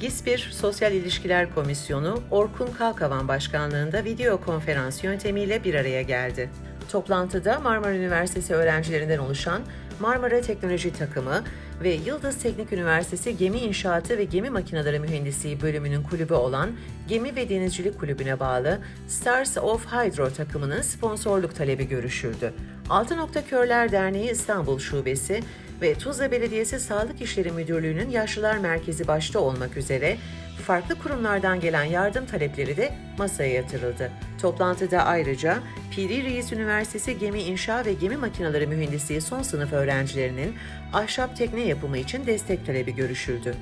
GİSPİR Sosyal İlişkiler Komisyonu Orkun Kalkavan Başkanlığında video konferans yöntemiyle bir araya geldi. Toplantıda Marmara Üniversitesi öğrencilerinden oluşan Marmara Teknoloji Takımı ve Yıldız Teknik Üniversitesi Gemi İnşaatı ve Gemi Makineleri Mühendisliği bölümünün kulübü olan Gemi ve Denizcilik Kulübü'ne bağlı Stars of Hydro takımının sponsorluk talebi görüşüldü. Altı Nokta Körler Derneği İstanbul Şubesi ve Tuzla Belediyesi Sağlık İşleri Müdürlüğü'nün Yaşlılar Merkezi başta olmak üzere farklı kurumlardan gelen yardım talepleri de masaya yatırıldı. Toplantıda ayrıca Piri Reis Üniversitesi Gemi İnşa ve Gemi Makineleri Mühendisliği son sınıf öğrencilerinin ahşap tekne yapımı için destek talebi görüşüldü.